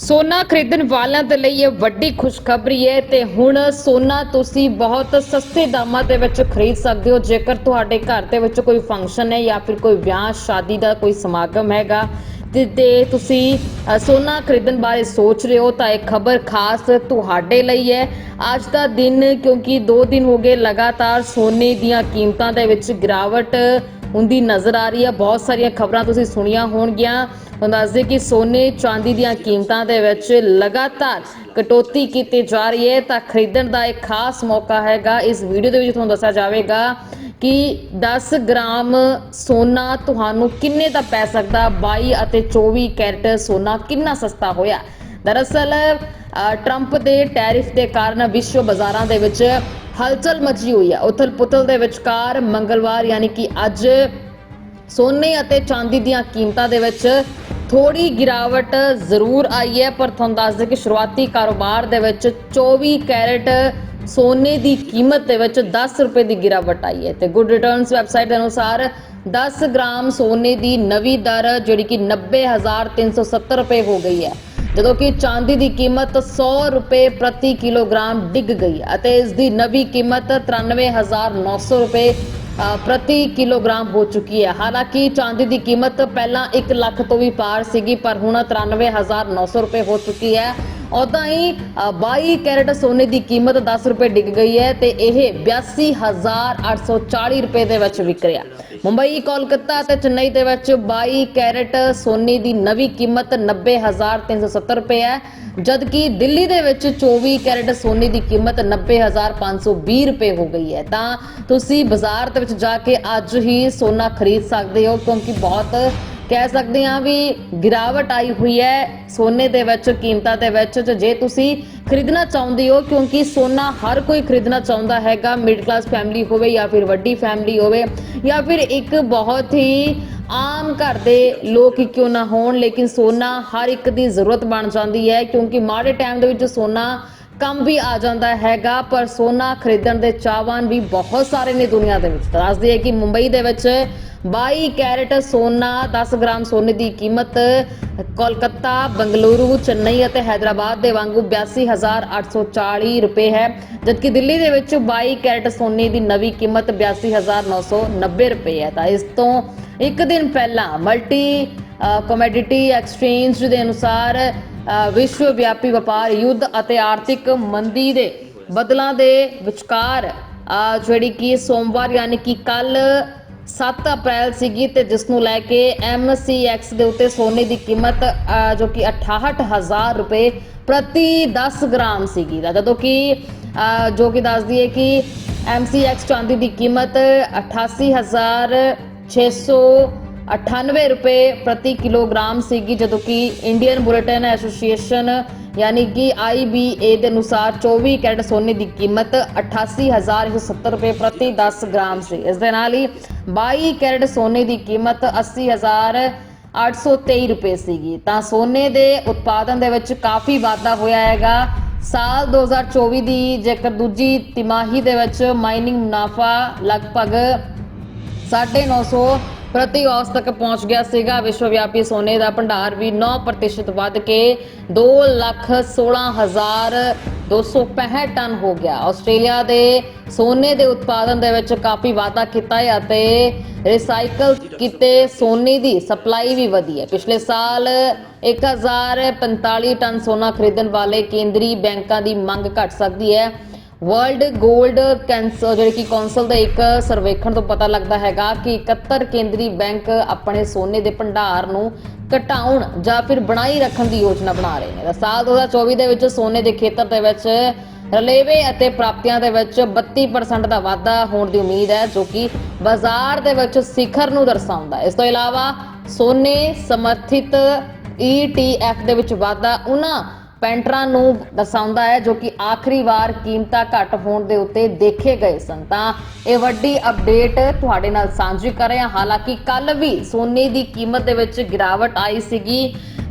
ਸੋਨਾ ਖਰੀਦਣ ਵਾਲਿਆਂ ਦੇ ਲਈ ਇਹ ਵੱਡੀ ਖੁਸ਼ਖਬਰੀ ਹੈ ਤੇ ਹੁਣ ਸੋਨਾ ਤੁਸੀਂ ਬਹੁਤ ਸਸਤੇ ਦਾਮਾਂ ਦੇ ਵਿੱਚ ਖਰੀਦ ਸਕਦੇ ਹੋ। ਜੇਕਰ ਤੁਹਾਡੇ ਘਰ ਦੇ ਵਿੱਚ ਕੋਈ ਫੰਕਸ਼ਨ ਹੈ ਜਾਂ ਫਿਰ ਕੋਈ ਵਿਆਹ, ਸ਼ਾਦੀ ਦਾ ਕੋਈ ਸਮਾਗਮ ਹੈਗਾ ਤੇ ਤੇ ਤੁਸੀਂ ਸੋਨਾ ਖਰੀਦਣ ਬਾਰੇ ਸੋਚ ਰਹੇ ਹੋ ਤਾਂ ਇਹ ਖਬਰ ਖਾਸ ਤੁਹਾਡੇ ਲਈ ਹੈ। ਅੱਜ ਦਾ ਦਿਨ ਕਿਉਂਕਿ 2 ਦਿਨ ਹੋ ਗਏ ਲਗਾਤਾਰ ਸੋਨੇ ਦੀਆਂ ਕੀਮਤਾਂ ਦੇ ਵਿੱਚ ਗਿਰਾਵਟ ਹੁੰਦੀ ਨਜ਼ਰ ਆ ਰਹੀ ਹੈ। ਬਹੁਤ ਸਾਰੀਆਂ ਖਬਰਾਂ ਤੁਸੀਂ ਸੁਣੀਆਂ ਹੋਣਗੀਆਂ। ਦੱਸਦੇ ਕਿ ਸੋਨੇ ਚਾਂਦੀ ਦੀਆਂ ਕੀਮਤਾਂ ਦੇ ਵਿੱਚ ਲਗਾਤਾਰ ਕਟੌਤੀ ਕੀਤੀ ਜਾ ਰਹੀ ਹੈ। ਤਾਂ ਖਰੀਦਣ ਦਾ ਇੱਕ ਖਾਸ ਮੌਕਾ ਹੈਗਾ। ਇਸ ਵੀਡੀਓ ਦੇ ਵਿੱਚ ਤੁਹਾਨੂੰ ਦੱਸਿਆ ਜਾਵੇਗਾ ਕਿ 10 ਗ੍ਰਾਮ ਸੋਨਾ ਤੁਹਾਨੂੰ ਕਿੰਨੇ ਦਾ ਪੈ ਸਕਦਾ? 22 ਅਤੇ 24 ਕੈਰਟ ਸੋਨਾ ਕਿੰਨਾ ਸਸਤਾ ਹੋਇਆ? ਦਰਅਸਲ ਟਰੰਪ ਦੇ ਟੈਰਿਫ ਦੇ ਕਾਰਨ ਵਿਸ਼ਵ ਬਾਜ਼ਾਰਾਂ ਦੇ ਵਿੱਚ ਹਲਚਲ ਮਚੀ ਹੋਈ ਹੈ। ਉਥਲ ਪੁਥਲ ਦੇ ਵਿਚਕਾਰ ਮੰਗਲਵਾਰ, ਯਾਨੀ ਕਿ ਅੱਜ ਸੋਨੇ ਅਤੇ ਚਾਂਦੀ ਦੀਆਂ ਕੀਮਤਾਂ ਦੇ ਵਿੱਚ ਥੋੜੀ ਗਿਰਾਵਟ ਜ਼ਰੂਰ ਆਈ ਹੈ, ਪਰ ਤੁਹਾਨੂੰ ਦੱਸ ਦੇ ਕਿ ਸ਼ੁਰੂਆਤੀ ਕਾਰੋਬਾਰ ਦੇ ਵਿੱਚ 24 ਕੈਰਟ ਸੋਨੇ ਦੀ ਕੀਮਤ ਦੇ ਵਿੱਚ 10 ਰੁਪਏ ਦੀ ਗਿਰਾਵਟ ਆਈ ਹੈ ਤੇ ਗੁੱਡ ਰਿਟਰਨਸ ਵੈਬਸਾਈਟ ਦੇ ਅਨੁਸਾਰ 10 ਗ੍ਰਾਮ ਸੋਨੇ ਦੀ ਨਵੀਂ ਦਰ ਜਿਹੜੀ ਕਿ 90370 ਰੁਪਏ ਹੋ ਗਈ ਹੈ, ਜਦੋਂ ਕਿ ਚਾਂਦੀ ਦੀ ਕੀਮਤ 100 ਰੁਪਏ ਪ੍ਰਤੀ ਕਿਲੋਗ੍ਰਾਮ ਡਿੱਗ ਗਈ ਅਤੇ ਇਸ ਦੀ ਨਵੀਂ ਕੀਮਤ 93900 ਰੁਪਏ ਪ੍ਰਤੀ ਕਿਲੋਗ੍ਰਾਮ ਹੋ ਚੁੱਕੀ ਹੈ। ਹਾਲਾਂਕਿ ਚਾਂਦੀ ਦੀ ਕੀਮਤ ਪਹਿਲਾਂ 1 ਲੱਖ ਤੋਂ ਵੀ ਪਾਰ ਸੀਗੀ, ਪਰ ਹੁਣ 93900 ਰੁਪਏ ਹੋ ਚੁੱਕੀ ਹੈ। ਉਦਾਂ ਹੀ ਅ, 22 ਕੈਰਟ ਸੋਨੇ ਦੀ ਕੀਮਤ 10 ਰੁਪਏ ਡਿੱਗ ਗਈ ਹੈ ਤੇ ਇਹ 82840 ਰੁਪਏ ਦੇ ਵਿੱਚ ਵਿਕ ਰਿਹਾ। ਮੁੰਬਈ ਕੋਲਕਾਤਾ ਤੇ ਚੇਨਈ ਦੇ ਵਿੱਚ 22 ਕੈਰਟ ਸੋਨੇ ਦੀ ਨਵੀਂ ਕੀਮਤ 90370 ਰੁਪਏ ਹੈ ਜਦਕਿ ਦਿੱਲੀ ਦੇ ਵਿੱਚ 24 ਕੈਰਟ ਸੋਨੇ ਦੀ ਕੀਮਤ 90520 ਰੁਪਏ ਹੋ ਗਈ ਹੈ। ਤਾਂ ਤੁਸੀਂ ਬਾਜ਼ਾਰ ਦੇ ਵਿੱਚ ਜਾ ਕੇ ਅੱਜ ਹੀ ਸੋਨਾ ਖਰੀਦ ਸਕਦੇ ਹੋ ਕਿਉਂਕਿ ਬਹੁਤ ਕਹਿ ਸਕਦੇ ਹਾਂ ਵੀ ਗਿਰਾਵਟ ਆਈ ਹੋਈ ਹੈ ਸੋਨੇ ਦੇ ਵਿੱਚ, ਕੀਮਤਾਂ ਦੇ ਵਿੱਚ ਜੇ ਤੁਸੀਂ ਖਰੀਦਣਾ ਚਾਹੁੰਦੇ ਹੋ, ਕਿਉਂਕਿ ਸੋਨਾ ਹਰ ਕੋਈ ਖਰੀਦਣਾ ਚਾਹੁੰਦਾ ਹੈਗਾ ਮਿਡਲ ਕਲਾਸ ਫੈਮਿਲੀ ਹੋਵੇ ਜਾਂ ਫਿਰ ਵੱਡੀ ਫੈਮਿਲੀ ਹੋਵੇ, ਜਾਂ ਫਿਰ ਇੱਕ ਬਹੁਤ ਹੀ ਆਮ ਘਰ ਦੇ ਲੋਕ ਹੀ ਕਿਉਂ ਨਾ ਹੋਣ, ਲੇਕਿਨ ਸੋਨਾ ਹਰ ਇੱਕ ਦੀ ਜ਼ਰੂਰਤ ਬਣ ਜਾਂਦੀ ਹੈ, ਕਿਉਂਕਿ ਮਾੜੇ ਟਾਈਮ ਦੇ ਵਿੱਚ ਸੋਨਾ ਕੰਮ ਵੀ ਆ ਜਾਂਦਾ ਹੈਗਾ, ਪਰ ਸੋਨਾ ਖਰੀਦਣ ਦੇ ਚਾਹਵਾਨ ਵੀ ਬਹੁਤ ਸਾਰੇ ਨੇ ਦੁਨੀਆ ਦੇ ਵਿੱਚ। ਦੱਸਦੇ ਹੈ ਕਿ ਮੁੰਬਈ ਦੇ ਵਿੱਚ 22 ਕੈਰਟ ਸੋਨਾ 10 ਗ੍ਰਾਮ ਸੋਨੇ ਦੀ ਕੀਮਤ ਕੋਲਕਾਤਾ, ਬੰਗਲੁਰੂ, ਚੇਨਈ ਅਤੇ ਹైదరాబాద్ ਦੇ ਵਾਂਗੂ 82840 ਰੁਪਏ ਹੈ, ਜਦਕਿ ਦਿੱਲੀ ਦੇ ਵਿੱਚ 22 ਕੈਰਟ ਸੋਨੇ ਦੀ ਨਵੀਂ ਕੀਮਤ 82990 ਰੁਪਏ ਹੈ। ਤਾਂ ਇਸ ਤੋਂ ਇੱਕ ਦਿਨ ਪਹਿਲਾਂ ਮਲਟੀ ਕਮੋਡਿਟੀ ਐਕਸਚੇਂਜ ਦੇ ਅਨੁਸਾਰ ਵਿਸ਼ਵ ਵਿਆਪੀ ਵਪਾਰ, ਯੁੱਧ ਅਤੇ ਆਰਥਿਕ ਮੰਦੀ ਦੇ ਬਦਲਾਂ ਦੇ ਵਿਚਕਾਰ ਜਿਹੜੀ ਕਿ ਸੋਮਵਾਰ ਯਾਨੀ ਕਿ ਕੱਲ 7 ਅਪ੍ਰੈਲ ਸੀਗੀ ਤੇ ਜਿਸ ਨੂੰ ਲੈ ਕੇ MCX ਦੇ ਉੱਤੇ ਸੋਨੇ ਦੀ ਕੀਮਤ ਜੋ ਕਿ 68000 ਰੁਪਏ ਪ੍ਰਤੀ 10 ਗ੍ਰਾਮ ਸੀਗੀ। ਜਦੋਂ ਕਿ ਜੋ ਕਿ ਦੱਸਦੀ ਹੈ ਕਿ MCX ਚਾਂਦੀ ਦੀ ਕੀਮਤ 88698 ਰੁਪਏ ਪ੍ਰਤੀ ਕਿਲੋਗ੍ਰਾਮ ਸੀਗੀ, ਜਦੋਂ ਕਿ ਇੰਡੀਅਨ ਬੁਲੇਟਿਨ ਐਸੋਸੀਏਸ਼ਨ ਯਾਨੀ ਕਿ IBA ਦੇ ਅਨੁਸਾਰ 24 ਕੈਰਟ ਸੋਨੇ ਦੀ ਕੀਮਤ 88170 ਰੁਪਏ ਪ੍ਰਤੀ 10 ਗ੍ਰਾਮ ਸੀ। ਇਸ ਦੇ ਨਾਲ ਹੀ 22 ਕੈਰਟ ਸੋਨੇ ਦੀ ਕੀਮਤ 80000 823 ਰੁਪਏ ਸੀਗੀ। ਤਾਂ ਸੋਨੇ ਦੇ ਉਤਪਾਦਨ ਦੇ ਵਿੱਚ ਕਾਫੀ ਵਾਧਾ ਹੋਇਆ ਹੈਗਾ। ਸਾਲ 2024 ਦੀ ਜੇਕਰ ਦੂਜੀ ਤਿਮਾਹੀ ਦੇ ਵਿੱਚ ਮਾਈਨਿੰਗ ਮੁਨਾਫਾ ਲਗਭਗ 950 ਪ੍ਰਤੀ ਔਸ ਤੱਕ ਪਹੁੰਚ ਗਿਆ ਸੀਗਾ। ਵਿਸ਼ਵ ਵਿਆਪੀ ਸੋਨੇ ਦਾ ਭੰਡਾਰ ਵੀ 9% ਵੱਧ ਕੇ 216265 ਟਨ ਹੋ ਗਿਆ। ਆਸਟ੍ਰੇਲੀਆ ਦੇ ਸੋਨੇ ਦੇ ਉਤਪਾਦਨ ਦੇ ਵਿੱਚ ਕਾਫੀ ਵਾਧਾ ਕੀਤਾ ਹੈ ਅਤੇ ਰੀਸਾਈਕਲ ਕੀਤੇ ਸੋਨੇ ਦੀ ਸਪਲਾਈ ਵੀ ਵਧੀ ਹੈ। ਪਿਛਲੇ ਸਾਲ 1045 ਟਨ ਸੋਨਾ ਖਰੀਦਣ ਵਾਲੇ ਕੇਂਦਰੀ ਬੈਂਕਾਂ ਦੀ ਮੰਗ ਘਟ ਸਕਦੀ ਹੈ। ਵਰਲਡ 골ਡ ਕੈਂਸਲ ਜਿਹੜੀ ਕਿ ਕੌਂਸਲ ਦਾ ਇੱਕ ਸਰਵੇਖਣ ਤੋਂ ਪਤਾ ਲੱਗਦਾ ਹੈਗਾ ਕਿ 71 ਕੇਂਦਰੀ ਬੈਂਕ ਆਪਣੇ ਸੋਨੇ ਦੇ ਭੰਡਾਰ ਨੂੰ ਘਟਾਉਣ ਜਾਂ ਫਿਰ ਬਣਾਈ ਰੱਖਣ ਦੀ ਯੋਜਨਾ ਬਣਾ ਰਹੇ ਨੇ। ਤਾਂ ਸਾਲ 2024 ਦੇ ਵਿੱਚ ਸੋਨੇ ਦੇ ਖੇਤਰ ਦੇ ਵਿੱਚ ਰਲੇਵੇ ਅਤੇ ਪ੍ਰਾਪਤੀਆਂ ਦੇ ਵਿੱਚ 32% ਦਾ ਵਾਧਾ ਹੋਣ ਦੀ ਉਮੀਦ ਹੈ, ਜੋ ਕਿ ਬਾਜ਼ਾਰ ਦੇ ਵਿੱਚ ਸਿਖਰ ਨੂੰ ਦਰਸਾਉਂਦਾ ਹੈ। ਇਸ ਤੋਂ ਇਲਾਵਾ ਸੋਨੇ ਸਮਰਥਿਤ ETF ਦੇ ਵਿੱਚ ਵਾਧਾ ਉਹਨਾਂ ਪੈਂਟਰਾਂ ਨੂੰ ਦਰਸਾਉਂਦਾ ਹੈ ਜੋ ਕਿ ਆਖਰੀ ਵਾਰ ਕੀਮਤਾਂ ਘਟ ਹੋਣ ਦੇ ਉੱਤੇ ਦੇਖੇ ਗਏ ਸਨ। ਤਾਂ ਇਹ ਵੱਡੀ ਅਪਡੇਟ ਤੁਹਾਡੇ ਨਾਲ ਸਾਂਝੀ ਕਰ ਰਿਹਾ ਹਾਲਾਂਕਿ ਕੱਲ ਵੀ ਸੋਨੇ ਦੀ ਕੀਮਤ ਦੇ ਵਿੱਚ ਗਿਰਾਵਟ ਆਈ ਸੀਗੀ।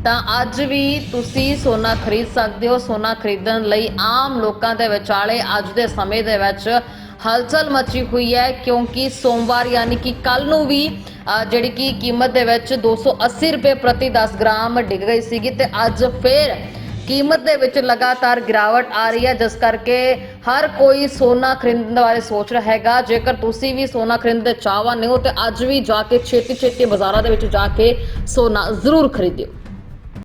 ਤਾਂ ਅੱਜ ਵੀ ਤੁਸੀਂ ਸੋਨਾ ਖਰੀਦ ਸਕਦੇ ਹੋ। ਸੋਨਾ ਖਰੀਦਣ ਲਈ ਆਮ ਲੋਕਾਂ ਦੇ ਵਿਚਾਲੇ ਅੱਜ ਦੇ ਸਮੇਂ ਦੇ ਵਿੱਚ ਹਲਚਲ ਮਚੀ ਹੋਈ ਹੈ। ਕਿਉਂਕਿ ਸੋਮਵਾਰ ਯਾਨੀ ਕਿ ਕੱਲ ਨੂੰ ਵੀ ਜਿਹੜੀ ਕਿ ਕੀਮਤ ਦੇ ਵਿੱਚ 280 ਰੁਪਏ ਪ੍ਰਤੀ 10 ਗ੍ਰਾਮ ਡਿੱਗ ਗਈ ਸੀਗੀ ਤੇ ਅੱਜ ਫੇਰ ਕੀਮਤ ਦੇ ਵਿੱਚ ਲਗਾਤਾਰ ਗਿਰਾਵਟ ਆ ਰਹੀ ਹੈ, ਜਿਸ ਕਰਕੇ ਹਰ ਕੋਈ ਸੋਨਾ ਖਰੀਦਣ ਬਾਰੇ ਸੋਚ ਰਿਹਾ ਹੈਗਾ। ਜੇਕਰ ਤੁਸੀਂ ਵੀ ਸੋਨਾ ਖਰੀਦਣ ਦੇ ਚਾਹਵਾਨ ਹੋ, ਤੇ ਅੱਜ ਵੀ ਜਾ ਕੇ ਛੇਤੀ ਛੇਤੀ ਬਾਜ਼ਾਰਾਂ ਦੇ ਵਿੱਚ ਜਾ ਕੇ ਸੋਨਾ ਜ਼ਰੂਰ ਖਰੀਦਿਓ।